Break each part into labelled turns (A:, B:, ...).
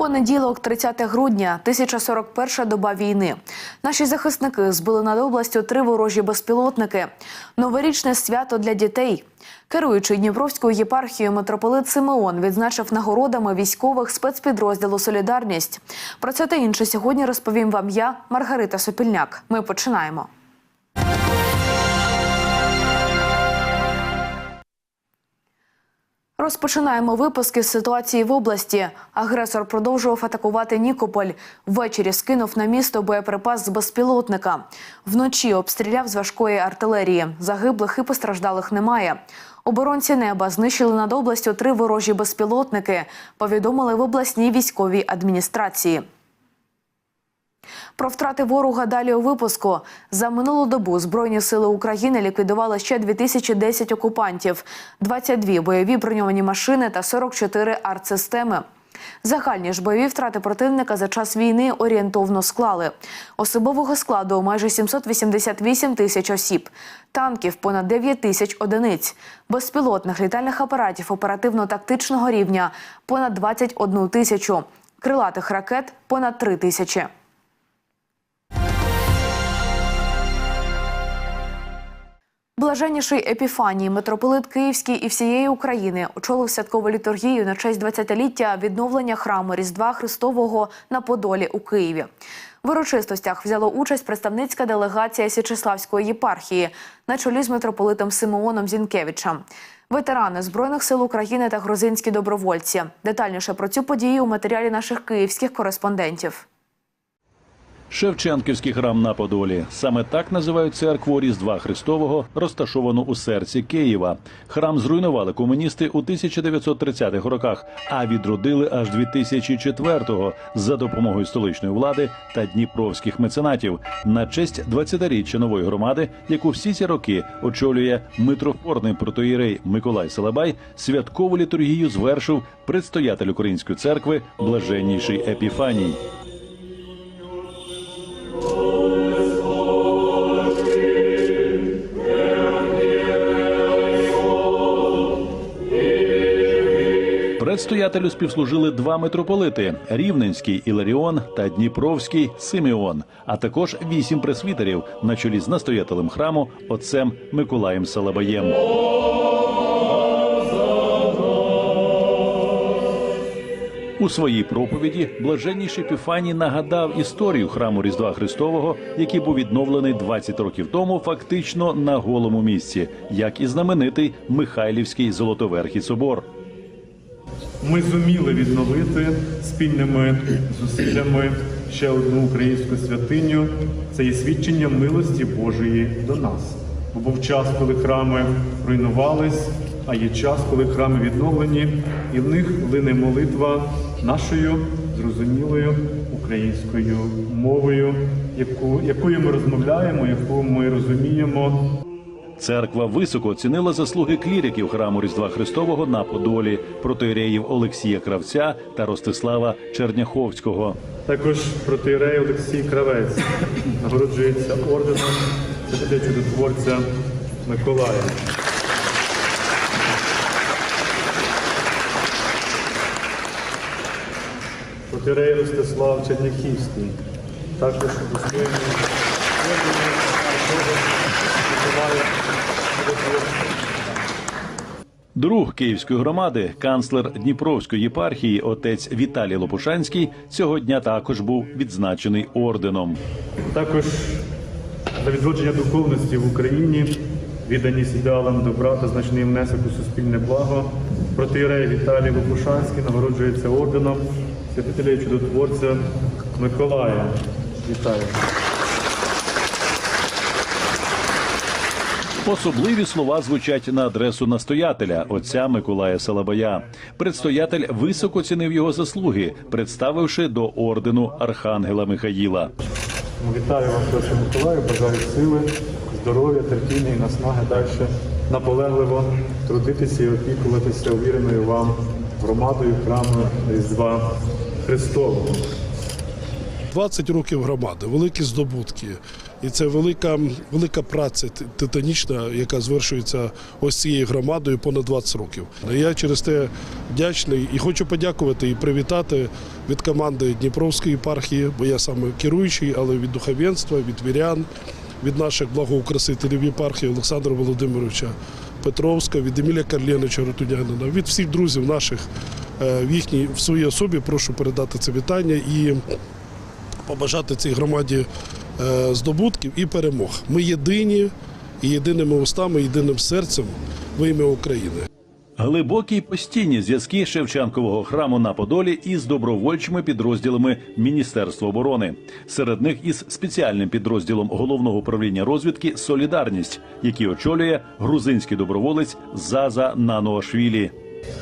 A: Понеділок, 30 грудня, 1041 доба війни. Наші захисники збили над областю три ворожі безпілотники. Новорічне свято для дітей. Керуючий Дніпровською єпархією митрополит Симеон відзначив нагородами військових спецпідрозділу Солідарність. Про це та інше сьогодні розповім вам я, Маргарита Сопільняк. Ми починаємо. Розпочинаємо випуски з ситуації в області. Агресор продовжував атакувати Нікополь. Ввечері скинув на місто боєприпас з безпілотника. Вночі обстріляв з важкої артилерії. Загиблих і постраждалих немає. Оборонці неба знищили над областю три ворожі безпілотники. Повідомили в обласній військовій адміністрації. Про втрати ворога далі у випуску. За минулу добу Збройні сили України ліквідували ще 2010 окупантів, 22 бойові броньовані машини та 44 артсистеми. Загальні ж бойові втрати противника за час війни орієнтовно склали. Особового складу майже 788 тисяч осіб, танків понад 9 тисяч одиниць, безпілотних літальних апаратів оперативно-тактичного рівня понад 21 тисячу, крилатих ракет понад 3 тисячі. Блаженніший Епіфаній, митрополит Київський і всієї України очолив святкову літургію на честь 20-ліття відновлення храму Різдва Христового на Подолі у Києві. В урочистостях взяло участь представницька делегація Січеславської єпархії на чолі з митрополитом Симеоном Зінкевичем. Ветерани Збройних сил України та грузинські добровольці. Детальніше про цю подію у матеріалі наших київських кореспондентів.
B: Шевченківський храм на Подолі. Саме так називають церкву Різдва Христового, розташовану у серці Києва. Храм зруйнували комуністи у 1930-х роках, а відродили аж 2004-го за допомогою столичної влади та дніпровських меценатів на честь 20-річчя нової громади, яку всі ці роки очолює митрофорний протоїрей Миколай Салабай. Святкову літургію звершив предстоятель української церкви блаженніший Епіфаній. Предстоятелю співслужили два митрополити: Рівненський Іларіон та Дніпровський Симеон, а також вісім пресвітерів на чолі з настоятелем храму отцем Миколаєм Салабаєм. У своїй проповіді блаженніший Піфаній нагадав історію храму Різдва Христового, який був відновлений 20 років тому, фактично на голому місці, як і знаменитий Михайлівський Золотоверхий собор.
C: Ми зуміли відновити спільними зусиллями ще одну українську святиню. Це є свідчення милості Божої до нас. Бо був час, коли храми руйнувались, а є час, коли храми відновлені, і в них лине молитва нашою зрозумілою українською мовою, яку, якою ми розмовляємо, яку ми розуміємо.
B: Церква високо оцінила заслуги кліриків храму Різдва Христового на Подолі, протоіреїв Олексія Кравця та Ростислава Черняховського.
C: Також протиерей Олексій Кравець нагороджується орденом чудотворця Миколая. Протиерей Ростислав Черняхівський. Також Миколая
B: Друг київської громади, канцлер Дніпровської єпархії, отець Віталій Лопушанський, цього дня також був відзначений орденом.
C: Також для відродження духовності в Україні, відданість ідеалам добра та значний внесок у суспільне благо. Протиєрей Віталій Лопушанський нагороджується орденом святителя і чудотворця Миколая. Вітаю.
B: Особливі слова звучать на адресу настоятеля отця Миколая Салабая. Предстоятель високо цінив його заслуги, представивши до ордену Архангела Михаїла.
C: Вітаю вас, Отче Миколаю, бажаю сили, здоров'я, терпіння і наснаги далі наполегливо трудитися і опікуватися увіреною вам громадою храму Різдва Христового.
D: 20 років громади, великі здобутки. І це велика, велика праця титанічна, яка звершується ось цією громадою понад 20 років. Я через те вдячний і хочу подякувати і привітати від команди Дніпровської єпархії, бо я саме керуючий, але від духовенства, від вірян, від наших благоукрасителів єпархії Олександра Володимировича Петровська, від Емілія Карленича Ротунянина, від всіх друзів наших е, в їхній в своїй особі прошу передати це вітання і побажати цій громаді е, здобутків і перемог. Ми єдині і єдиними устами, єдиним серцем в ім'я України.
B: Глибокі й постійні зв'язки Шевченкового храму на Подолі із добровольчими підрозділами Міністерства оборони. Серед них із спеціальним підрозділом головного управління розвідки Солідарність, який очолює грузинський доброволець Заза Нануашвілі.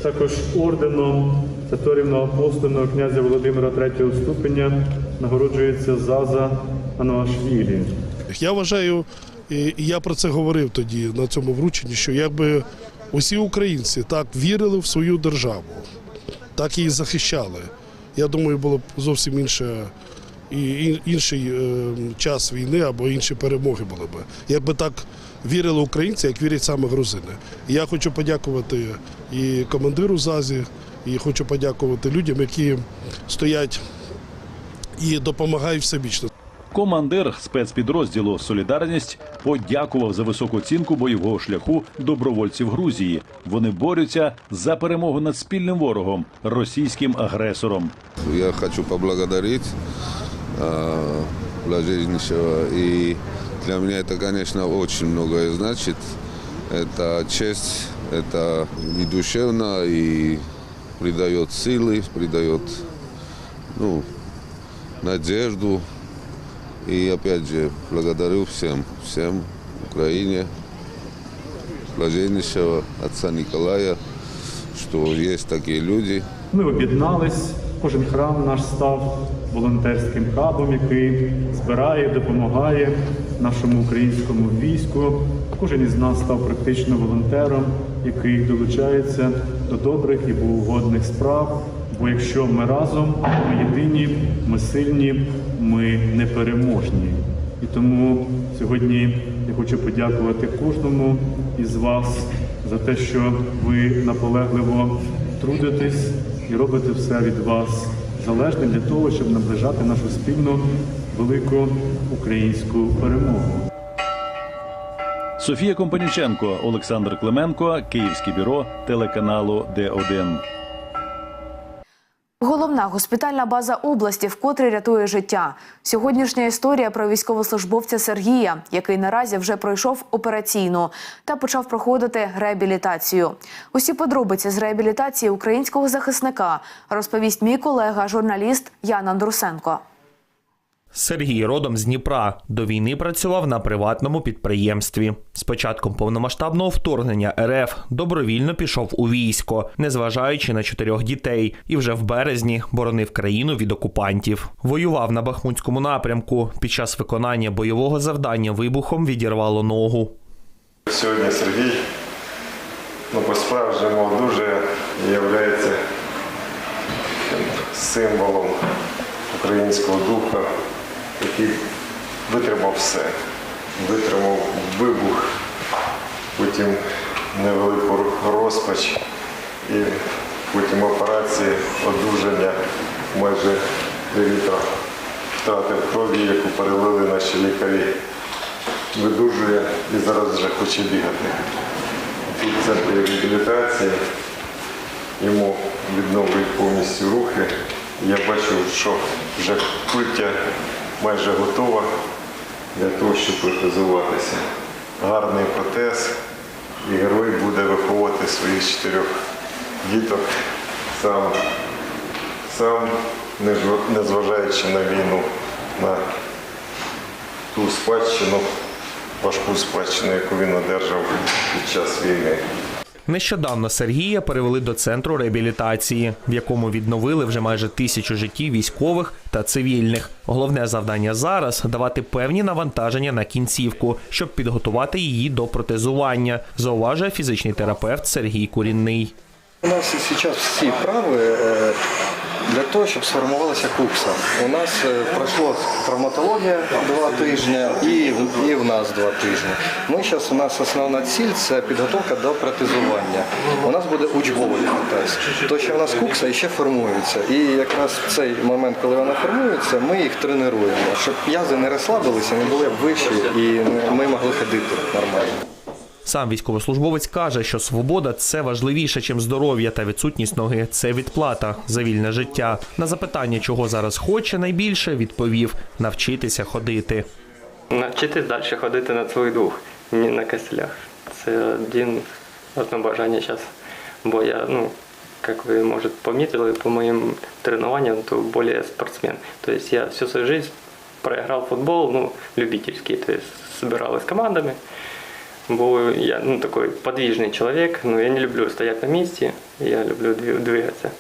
C: Також орденом Феторівного апостольного князя Володимира III ступеня нагороджується Заза Ануашвілі.
D: Я вважаю, і і я про це говорив тоді на цьому врученні, що якби усі українці так вірили в свою державу, так її захищали. Я думаю, було б зовсім інше. Інший е, час війни або інші перемоги були б. Якби так вірили українці, як вірять саме грузини. Я хочу подякувати і командиру ЗАЗі, і хочу подякувати людям, які стоять і допомагають всебічно.
B: Командир спецпідрозділу Солідарність подякував за високу оцінку бойового шляху добровольців Грузії. Вони борються за перемогу над спільним ворогом російським агресором.
E: Я хочу поблагодарить э, Блаженнейшего. И для меня это, конечно, очень многое значит. Это честь, это и душевно, и придает силы, придает ну, надежду. И опять же, благодарю всем, всем Украине, Блаженнейшего, отца Николая, что есть такие люди,
C: Ми об'єднались, кожен храм наш став волонтерським хабом, який збирає, допомагає нашому українському війську. Кожен із нас став практично волонтером, який долучається до добрих і богоугодних справ. Бо якщо ми разом, ми єдині, ми сильні, ми непереможні. І тому сьогодні я хочу подякувати кожному із вас за те, що ви наполегливо трудитесь і робите все від вас залежне для того, щоб наближати нашу спільну велику українську перемогу.
B: Софія Компаніченко, Олександр Клименко, Київське бюро телеканалу Д1.
A: Головна госпітальна база області вкотре рятує життя. Сьогоднішня історія про військовослужбовця Сергія, який наразі вже пройшов операційну та почав проходити реабілітацію. Усі подробиці з реабілітації українського захисника розповість мій колега, журналіст Ян Андрусенко.
F: Сергій родом з Дніпра. До війни працював на приватному підприємстві. З початком повномасштабного вторгнення РФ добровільно пішов у військо, незважаючи на чотирьох дітей, і вже в березні боронив країну від окупантів. Воював на Бахмутському напрямку. Під час виконання бойового завдання вибухом відірвало ногу.
G: Сьогодні Сергій ну, по-справжньому дуже є символом українського духа, який витримав все. Витримав вибух, потім невелику розпач і потім операції, одужання майже літра втратив крові, яку перелили наші лікарі видужує і зараз вже хоче бігати. Тут в центрі реабілітації йому відновлюють повністю рухи. Я бачу, що вже культя майже готова для того, щоб протезуватися. Гарний протез, і герой буде виховувати своїх чотирьох діток сам, сам незважаючи на війну, на ту спадщину, важку спадщину, яку він одержав під час війни.
F: Нещодавно Сергія перевели до центру реабілітації, в якому відновили вже майже тисячу життів військових та цивільних. Головне завдання зараз давати певні навантаження на кінцівку, щоб підготувати її до протезування, зауважує фізичний терапевт Сергій Курінний.
H: У нас сейчас все правы, э, для того, щоб сформувалася кукса. У нас е, пройшло травматологія два тижні і, в- і в нас два тижні. Ми зараз у нас основна ціль це підготовка до протезування. У нас буде учбовий протез. То, що у нас кукса ще формується. І якраз в цей момент, коли вона формується, ми їх тренуємо, щоб м'язи не розслабилися, не були вищі і ми могли ходити нормально.
F: Сам військовослужбовець каже, що свобода це важливіше, чим здоров'я та відсутність ноги. Це відплата за вільне життя. На запитання, чого зараз хоче найбільше, відповів навчитися ходити.
I: Навчитись далі ходити на свій дух, не на костелях. Це один одне бажання зараз. Бо я, ну, як ви може помітили, по моїм тренуванням, то більше спортсмен. Тобто я всю свою жизнь проіграв футбол, ну, любительський, тобто збирали з командами. Бо я ну, такой подвижный человек, но я не люблю стоять на месте, я люблю дви- двигаться.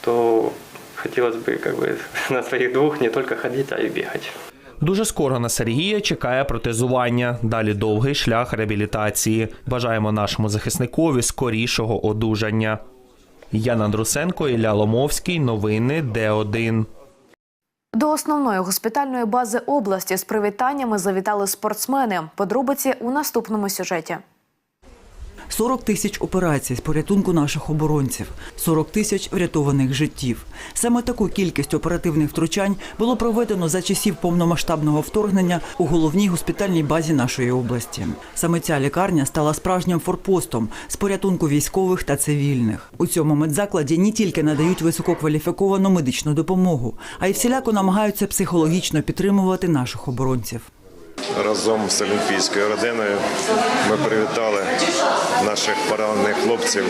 I: То хотелось бы как бы на своих двух не только ходить, а и бегать.
F: Дуже скоро на Сергія чекає протезування. Далі довгий шлях реабілітації. Бажаємо нашому захисникові скорішого одужання. Ян Андрусенко, Ілля Ломовський. Новини Д1.
A: До основної госпітальної бази області з привітаннями завітали спортсмени. Подробиці у наступному сюжеті.
J: 40 тисяч операцій з порятунку наших оборонців, 40 тисяч врятованих життів. Саме таку кількість оперативних втручань було проведено за часів повномасштабного вторгнення у головній госпітальній базі нашої області. Саме ця лікарня стала справжнім форпостом з порятунку військових та цивільних. У цьому медзакладі не тільки надають висококваліфіковану медичну допомогу, а й всіляко намагаються психологічно підтримувати наших оборонців.
G: Разом з олімпійською родиною ми привітали наших поранених хлопців,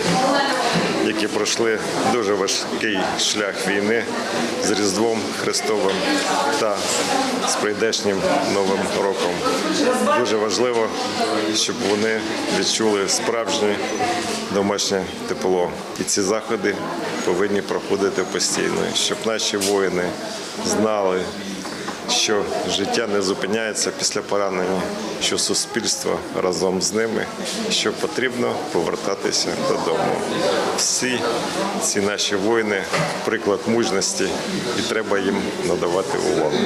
G: які пройшли дуже важкий шлях війни з Різдвом Христовим та з прийдешнім Новим роком. Дуже важливо, щоб вони відчули справжнє домашнє тепло. І ці заходи повинні проходити постійно, щоб наші воїни знали що життя не зупиняється після поранення, що суспільство разом з ними, що потрібно повертатися додому. Всі ці наші воїни приклад мужності, і треба їм надавати увагу.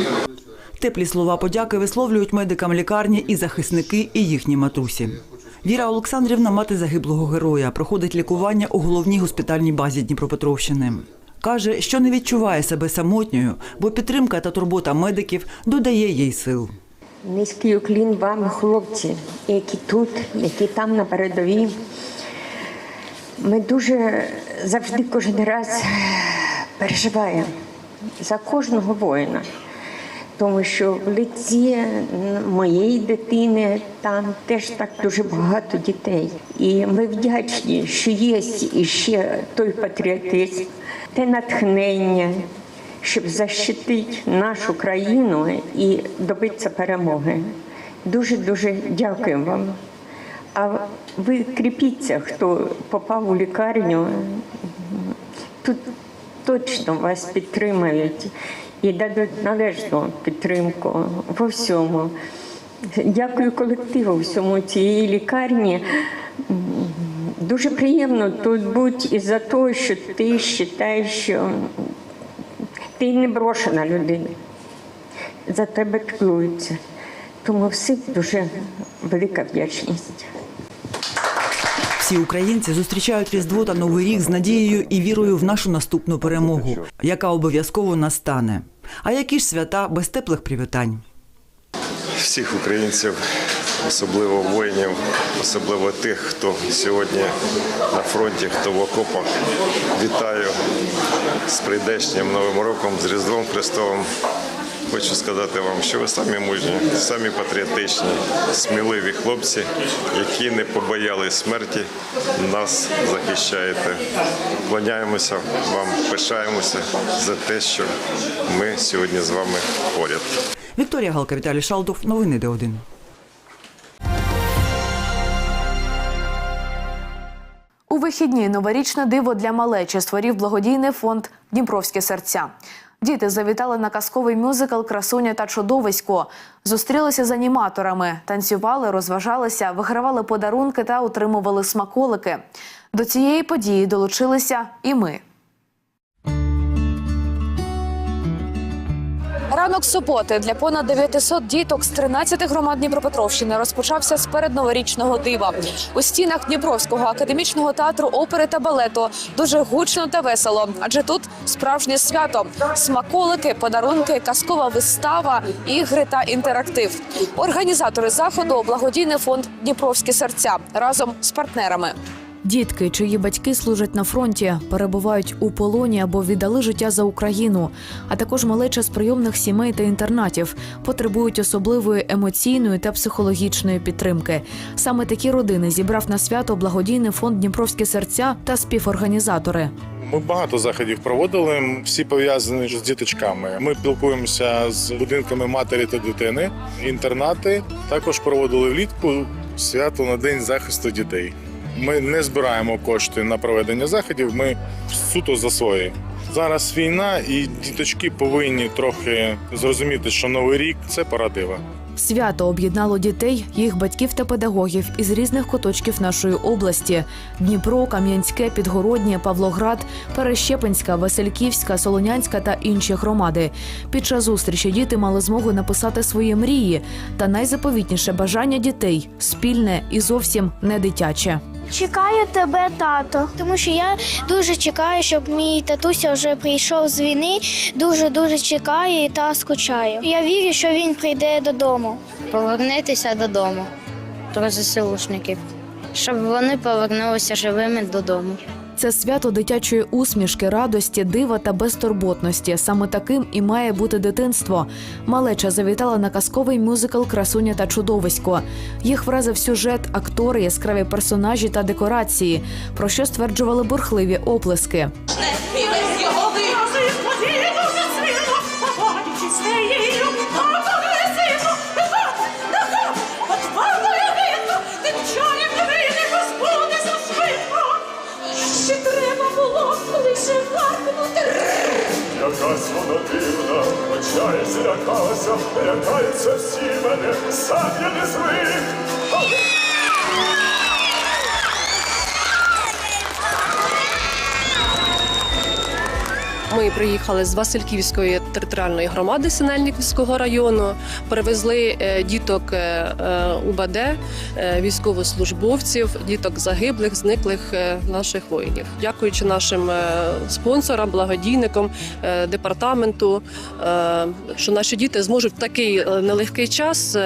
J: Теплі слова подяки висловлюють медикам лікарні і захисники, і їхні матусі. Віра Олександрівна, мати загиблого героя, проходить лікування у головній госпітальній базі Дніпропетровщини. Каже, що не відчуває себе самотньою, бо підтримка та турбота медиків додає їй сил.
K: Низький уклін вам, хлопці, які тут, які там на передовій. Ми дуже завжди кожен раз переживаємо за кожного воїна, тому що в лиці моєї дитини там теж так дуже багато дітей. І ми вдячні, що є іще той патріотизм, те натхнення, щоб защитити нашу країну і добитися перемоги. Дуже дуже дякую вам. А ви кріпіться, хто попав у лікарню. Тут точно вас підтримають і дадуть належну підтримку во всьому. Дякую колективу всьому цієї лікарні. Дуже приємно тут бути і за те, що ти вважаєш, що ти не брошена людина. За тебе піклуються. Тому всім дуже велика вдячність.
J: Всі українці зустрічають Різдво та Новий рік з надією і вірою в нашу наступну перемогу, яка обов'язково настане. А які ж свята без теплих привітань?
G: всіх українців, особливо воїнів, особливо тих, хто сьогодні на фронті, хто в окопах. Вітаю з прийдешнім Новим роком, з Різдвом Христовим. Хочу сказати вам, що ви самі мужні, самі патріотичні, сміливі хлопці, які не побоялись смерті, нас захищаєте. Клоняємося вам, пишаємося за те, що ми сьогодні з вами поряд.
J: Вікторія Галка, Віталій Шалдов, новини Д1.
A: У вихідні новорічне диво для малечі створив благодійний фонд Дніпровські серця. Діти завітали на казковий мюзикл Красуня та чудовисько. Зустрілися з аніматорами, танцювали, розважалися, вигравали подарунки та отримували смаколики. До цієї події долучилися і ми. Ранок суботи для понад 900 діток з 13 громад Дніпропетровщини розпочався з передноворічного дива. У стінах Дніпровського академічного театру опери та балету дуже гучно та весело, адже тут справжнє свято: смаколики, подарунки, казкова вистава, ігри та інтерактив. Організатори заходу благодійний фонд Дніпровські серця разом з партнерами. Дітки, чиї батьки служать на фронті, перебувають у полоні або віддали життя за Україну, а також малеча з прийомних сімей та інтернатів потребують особливої емоційної та психологічної підтримки. Саме такі родини зібрав на свято благодійний фонд Дніпровські серця та співорганізатори.
L: Ми багато заходів проводили, всі пов'язані з діточками. Ми спілкуємося з будинками матері та дитини, інтернати. Також проводили влітку свято на день захисту дітей. Ми не збираємо кошти на проведення заходів. Ми суто за свої. Зараз війна, і діточки повинні трохи зрозуміти, що новий рік це пора дива.
A: Свято об'єднало дітей, їх батьків та педагогів із різних куточків нашої області: Дніпро, Кам'янське, Підгороднє, Павлоград, Перещепинська, Васильківська, Солонянська та інші громади. Під час зустрічі діти мали змогу написати свої мрії та найзаповітніше бажання дітей спільне і зовсім не дитяче.
M: Чекаю тебе, тато, тому що я дуже чекаю, щоб мій татуся вже прийшов з війни. Дуже дуже чекаю та скучаю. Я вірю, що він прийде додому.
N: Повернутися додому до заселушників, щоб вони повернулися живими додому.
A: Це свято дитячої усмішки, радості, дива та безтурботності. Саме таким і має бути дитинство. Малеча завітала на казковий мюзикл Красуня та чудовисько. Їх вразив сюжет, актори, яскраві персонажі та декорації, про що стверджували бурхливі оплески.
C: Очається, лякалася, лякаються всі мене, сам я не звик.
O: Ми приїхали з Васильківської територіальної громади Синельниківського району. Перевезли е, діток е, е, УБД, військовослужбовців, діток загиблих, зниклих наших воїнів. Дякуючи нашим спонсорам, благодійникам департаменту, що наші діти зможуть в такий нелегкий час.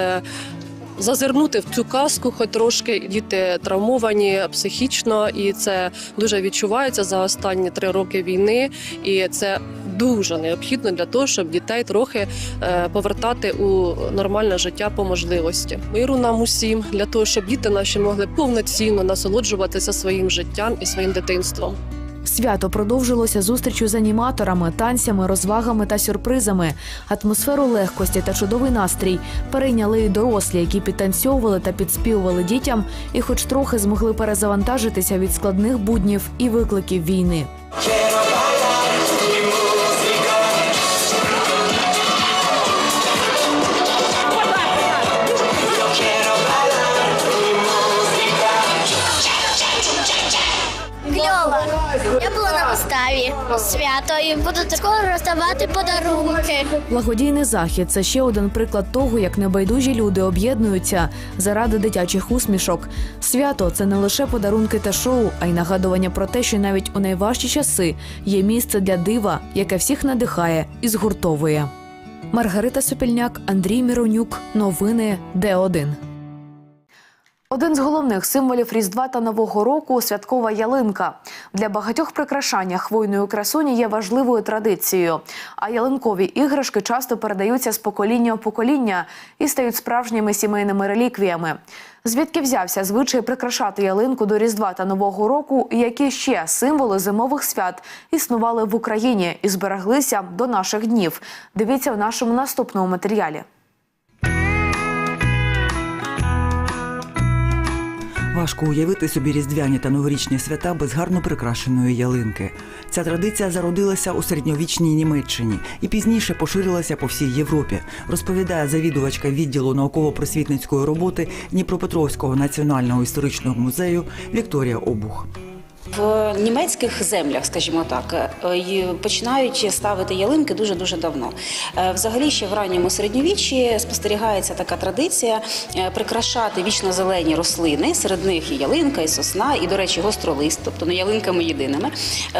O: Зазирнути в цю казку, хоч трошки діти травмовані психічно, і це дуже відчувається за останні три роки війни. І це дуже необхідно для того, щоб дітей трохи е, повертати у нормальне життя по можливості. Миру нам усім для того, щоб діти наші могли повноцінно насолоджуватися своїм життям і своїм дитинством.
A: Свято продовжилося зустрічю з аніматорами, танцями, розвагами та сюрпризами. Атмосферу легкості та чудовий настрій перейняли і дорослі, які підтанцьовували та підспівували дітям, і, хоч трохи змогли перезавантажитися від складних буднів і викликів війни.
M: Кльово. Я була на виставі свято і буду скоро роздавати подарунки.
A: Благодійний захід це ще один приклад того, як небайдужі люди об'єднуються заради дитячих усмішок. Свято це не лише подарунки та шоу, а й нагадування про те, що навіть у найважчі часи є місце для дива, яке всіх надихає і згуртовує. Маргарита Сопільняк, Андрій Міронюк. Новини Д1. Один з головних символів Різдва та Нового року святкова ялинка. Для багатьох прикрашання хвойної красуні є важливою традицією. А ялинкові іграшки часто передаються з покоління в покоління і стають справжніми сімейними реліквіями. Звідки взявся звичай прикрашати ялинку до Різдва та Нового року, і які ще символи зимових свят існували в Україні і збереглися до наших днів? Дивіться в нашому наступному матеріалі.
J: Важко уявити собі різдвяні та новорічні свята без гарно прикрашеної ялинки. Ця традиція зародилася у середньовічній Німеччині і пізніше поширилася по всій Європі, розповідає завідувачка відділу науково-просвітницької роботи Дніпропетровського національного історичного музею Вікторія Обух.
P: В німецьких землях, скажімо так, е, починають ставити ялинки дуже дуже давно. Е, Взагалі, ще в ранньому середньовіччі спостерігається така традиція е, прикрашати вічно зелені рослини. Серед них і ялинка, і сосна, і, до речі, гостролист, тобто не ялинками єдиними.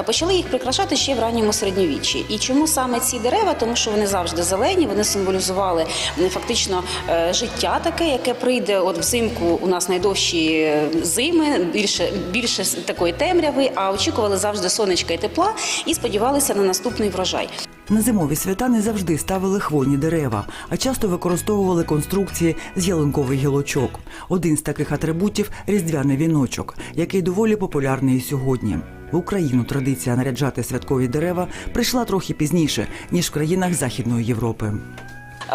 P: Почали їх прикрашати ще в ранньому середньовіччі. І чому саме ці дерева? Тому що вони завжди зелені, вони символізували фактично життя таке, яке прийде от взимку. У нас найдовші зими, більше більше такої темряви, а очікували завжди сонечка і тепла і сподівалися на наступний врожай.
J: На зимові свята не завжди ставили хвойні дерева, а часто використовували конструкції з ялинкових гілочок. Один з таких атрибутів різдвяний віночок, який доволі популярний і сьогодні. В Україну традиція наряджати святкові дерева прийшла трохи пізніше ніж в країнах Західної Європи.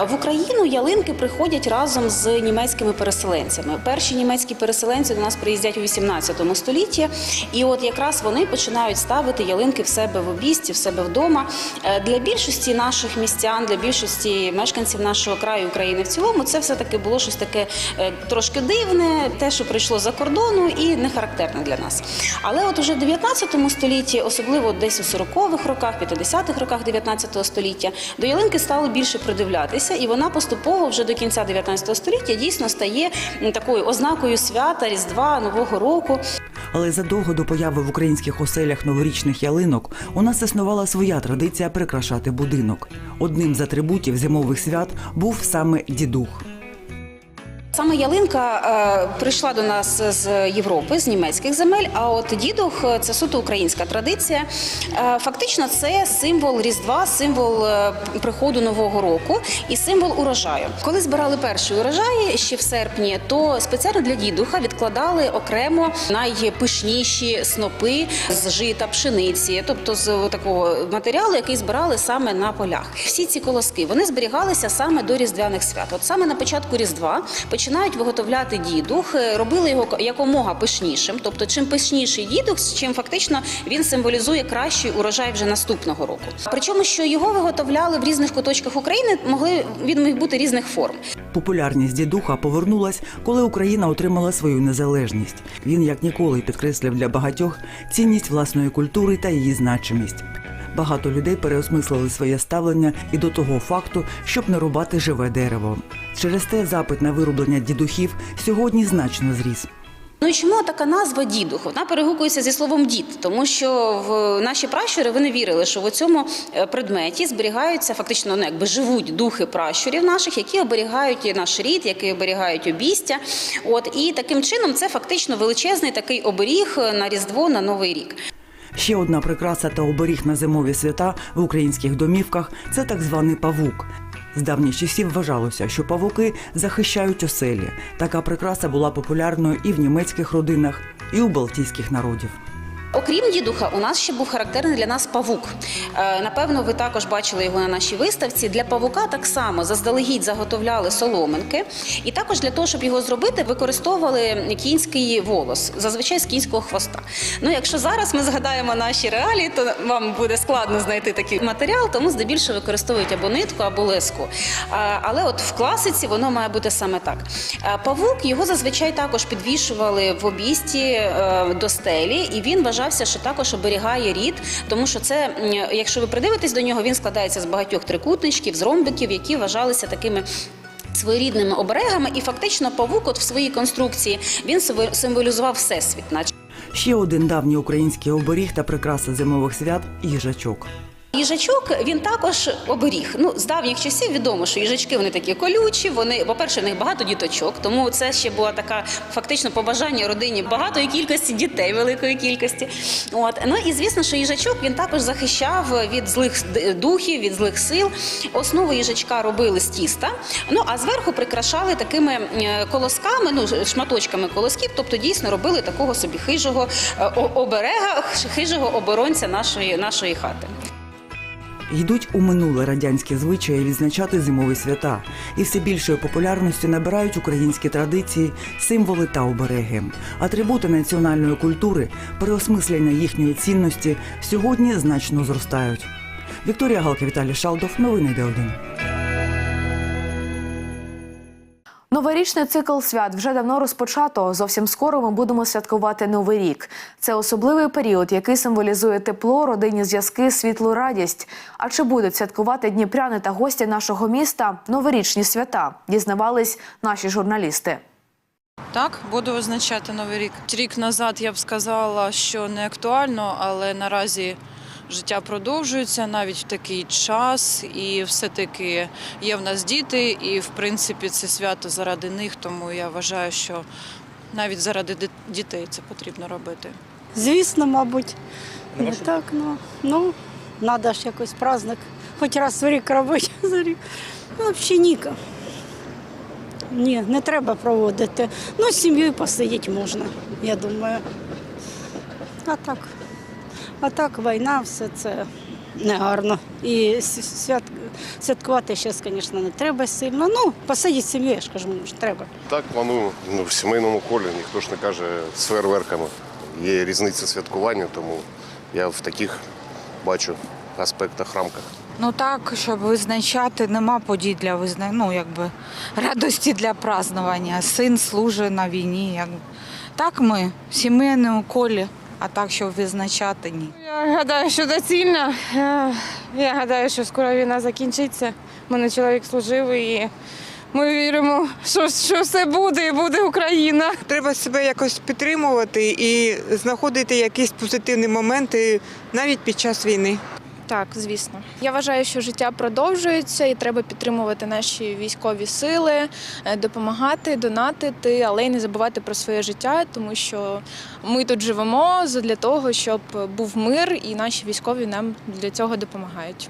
P: В Україну ялинки приходять разом з німецькими переселенцями. Перші німецькі переселенці до нас приїздять у 18 столітті, і от якраз вони починають ставити ялинки в себе в обісті, в себе вдома. Е, Для більшості наших містян, для більшості мешканців нашого краю України в цілому, це все таки було щось таке е, трошки дивне, те, що прийшло за кордону, і не характерне для нас. Але от уже в 19 столітті, особливо десь у 40-х роках, 50-х роках 19 століття, до ялинки стали більше придивлятися, і вона поступово вже до кінця 19 століття дійсно стає такою ознакою свята, Різдва, Нового року.
J: Але задовго до появи в українських оселях новорічних ялинок у нас існувала своя традиція прикрашати будинок. Одним з атрибутів зимових свят був саме дідух.
P: Саме ялинка е, прийшла до нас з Європи, з німецьких земель. А от дідух е, це суто українська традиція. Е, фактично, це символ Різдва, символ приходу нового року і символ урожаю. Коли збирали перший урожай ще в серпні, то спеціально для дідуха відкладали окремо найпишніші снопи з жита, пшениці, тобто з такого матеріалу, який збирали саме на полях. Всі ці колоски вони зберігалися саме до різдвяних свят. От саме на початку Різдва починають виготовляти дідух, е, робили його якомога пишнішим. Тобто, чим пишніший дідух, чим фактично він символізує кращий урожай вже наступного року. Причому, що його виготовляли в різних куточках України, могли він міг бути різних форм.
J: Популярність дідуха повернулась, коли Україна отримала свою незалежність. Він як ніколи підкреслив для багатьох цінність власної культури та її значимість. Багато людей переосмислили своє ставлення і до того факту, щоб не рубати живе дерево. Через те запит на вирублення дідухів сьогодні значно зріс.
P: Ну і чому така назва дідух? Вона перегукується зі словом дід, тому що в наші пращури вони вірили, що в цьому предметі зберігаються фактично ну, якби живуть духи пращурів наших, які оберігають наш рід, які оберігають обістя. От і таким чином це фактично величезний такий оберіг на різдво на новий рік.
J: Ще одна прикраса та оберіг на зимові свята в українських домівках це так званий павук. З давніх часів вважалося, що павуки захищають оселі. Така прикраса була популярною і в німецьких родинах, і у балтійських народів.
P: Окрім дідуха, у нас ще був характерний для нас павук. Е, Напевно, ви також бачили його на нашій виставці. Для павука так само заздалегідь заготовляли соломинки, і також для того, щоб його зробити, використовували кінський волос, зазвичай з кінського хвоста. Ну, якщо зараз ми згадаємо наші реалії, то вам буде складно знайти такий матеріал, тому здебільшого використовують або нитку, або леску. Але от в класиці воно має бути саме так. Павук його зазвичай також підвішували в обісті е, до стелі, і він вважався, що також оберігає рід, тому що це, якщо ви придивитесь до нього, він складається з багатьох трикутничків, з ромбиків, які вважалися такими. Своєрідними оберегами, і фактично павук, от в своїй конструкції, він символізував всесвіт.
J: Ще один давній український оберіг та прикраса зимових свят їжачок.
P: Їжачок він також оберіг. Ну з давніх часів відомо, що їжачки вони такі колючі. Вони, по-перше, в них багато діточок, тому це ще була така фактично побажання родині багатої кількості дітей, великої кількості. От ну і звісно, що їжачок він також захищав від злих духів, від злих сил. Основу їжачка робили з тіста. Ну а зверху прикрашали такими е, колосками, ну шматочками колосків, тобто дійсно робили такого собі хижого е, оберега, хижого оборонця нашої, нашої хати.
J: Йдуть у минуле радянські звичаї відзначати зимові свята, і все більшої популярності набирають українські традиції, символи та обереги. Атрибути національної культури, переосмислення їхньої цінності сьогодні значно зростають. Вікторія Галка, Віталій Шалдов, новини Д1.
A: Новорічний цикл свят вже давно розпочато. Зовсім скоро ми будемо святкувати новий рік. Це особливий період, який символізує тепло, родинні зв'язки, світлу радість. А чи будуть святкувати дніпряни та гості нашого міста новорічні свята? Дізнавались наші журналісти.
Q: Так, буду визначати новий рік. Рік назад я б сказала, що не актуально, але наразі життя продовжується навіть в такий час, і все-таки є в нас діти, і в принципі це свято заради них, тому я вважаю, що навіть заради дітей це потрібно робити.
R: Звісно, мабуть. Не так, ну, ну, треба ж якось праздник. Хоч раз в рік робити. за рік. Ну, взагалі ніка. Ні, не треба проводити. Ну, з сім'єю посидіти можна, я думаю. А так. А так війна, все це негарно. І свят... святкувати зараз, звісно, не треба сильно. Ну, посидіти з сім'єю, я ж кажу, може, треба.
S: Так планую ну, в сімейному колі, ніхто ж не каже з фейерверками. Є різниця святкування, тому я в таких бачу аспектах, рамках.
T: Ну так, щоб визначати, нема подій для визна... ну, якби, радості для празднування. Син служить на війні. Як... Так ми в сімейному колі, а так, щоб визначати ні.
U: Я гадаю, що доцільно. Е, Я гадаю, що скоро війна закінчиться. У мене чоловік служив і ми віримо, що, що все буде і буде Україна.
V: Треба себе якось підтримувати і знаходити якісь позитивні моменти навіть під час війни.
W: Так, звісно. Я вважаю, що життя продовжується і треба підтримувати наші військові сили, е, допомагати, донатити, але й не забувати про своє життя, тому що ми тут живемо для того, щоб був мир, і наші військові нам для цього допомагають.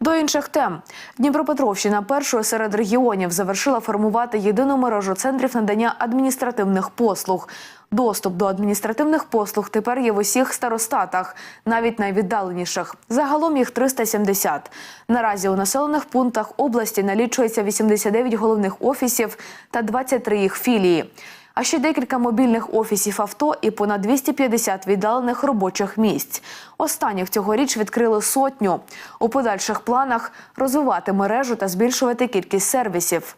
A: До інших тем Дніпропетровщина першою серед регіонів завершила формувати єдину мережу центрів надання адміністративних послуг. Доступ до адміністративних послуг тепер є в усіх старостатах, навіть найвіддаленіших. Загалом їх 370. Наразі у населених пунктах області налічується 89 головних офісів та 23 їх філії. А ще декілька мобільних офісів авто і понад 250 віддалених робочих місць. Останніх цьогоріч відкрили сотню. У подальших планах розвивати мережу та збільшувати кількість сервісів.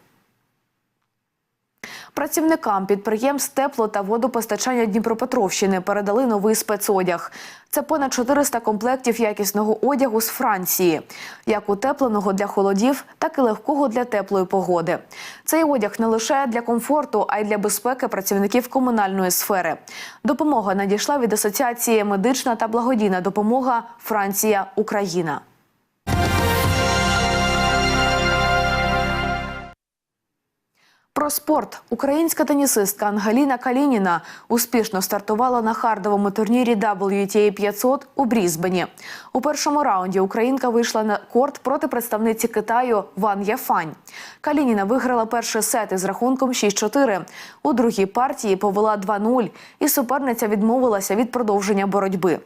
A: Працівникам підприємств тепло та водопостачання Дніпропетровщини передали новий спецодяг. Це понад 400 комплектів якісного одягу з Франції, як утепленого для холодів, так і легкого для теплої погоди. Цей одяг не лише для комфорту, а й для безпеки працівників комунальної сфери. Допомога надійшла від асоціації медична та благодійна допомога Франція Україна. Про спорт українська тенісистка Ангеліна Калініна успішно стартувала на хардовому турнірі WTA 500 у Брізбені. У першому раунді українка вийшла на корт проти представниці Китаю Ван Яфань. Калініна виграла перший сет із рахунком 6-4. У другій партії повела 2-0, і суперниця відмовилася від продовження боротьби.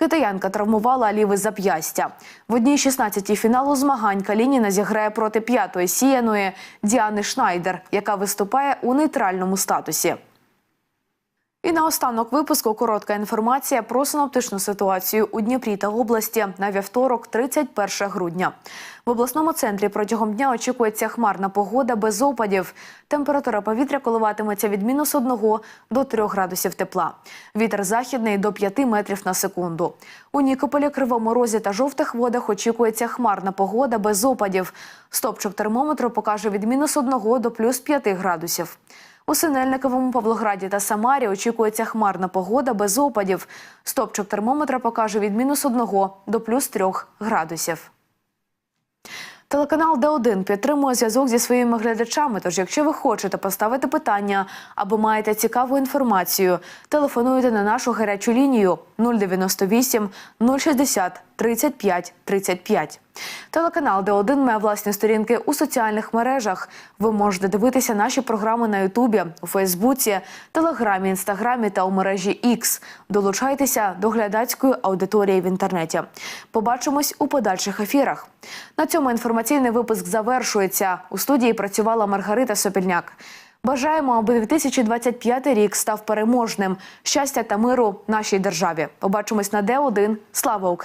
A: Китаянка травмувала ліве зап'ястя. В одній 16-й фіналу змагань Калініна зіграє проти п'ятої сіяної Діани Шнайдер, яка виступає у нейтральному статусі. І наостанок випуску коротка інформація про синоптичну ситуацію у Дніпрі та області на вівторок, 31 грудня. В обласному центрі протягом дня очікується хмарна погода без опадів. Температура повітря коливатиметься від мінус 1 до 3 градусів тепла. Вітер західний до 5 метрів на секунду. У Нікополі, Кривому Розі та жовтих водах очікується хмарна погода без опадів. Стопчик термометру покаже від мінус 1 до плюс 5 градусів. У Синельниковому, Павлограді та Самарі очікується хмарна погода без опадів. Стопчик термометра покаже від мінус 1 до плюс 3 градусів. Телеканал Д1 підтримує зв'язок зі своїми глядачами. Тож, якщо ви хочете поставити питання або маєте цікаву інформацію, телефонуйте на нашу гарячу лінію 098 060 35 35. Телеканал Д1 має власні сторінки у соціальних мережах. Ви можете дивитися наші програми на Ютубі, у Фейсбуці, Телеграмі, Інстаграмі та у мережі X. Долучайтеся до глядацької аудиторії в інтернеті. Побачимось у подальших ефірах. На цьому інформаційний випуск завершується. У студії працювала Маргарита Сопільняк. Бажаємо, аби 2025 рік став переможним. Щастя та миру нашій державі. Побачимось на Д1. Слава Україні!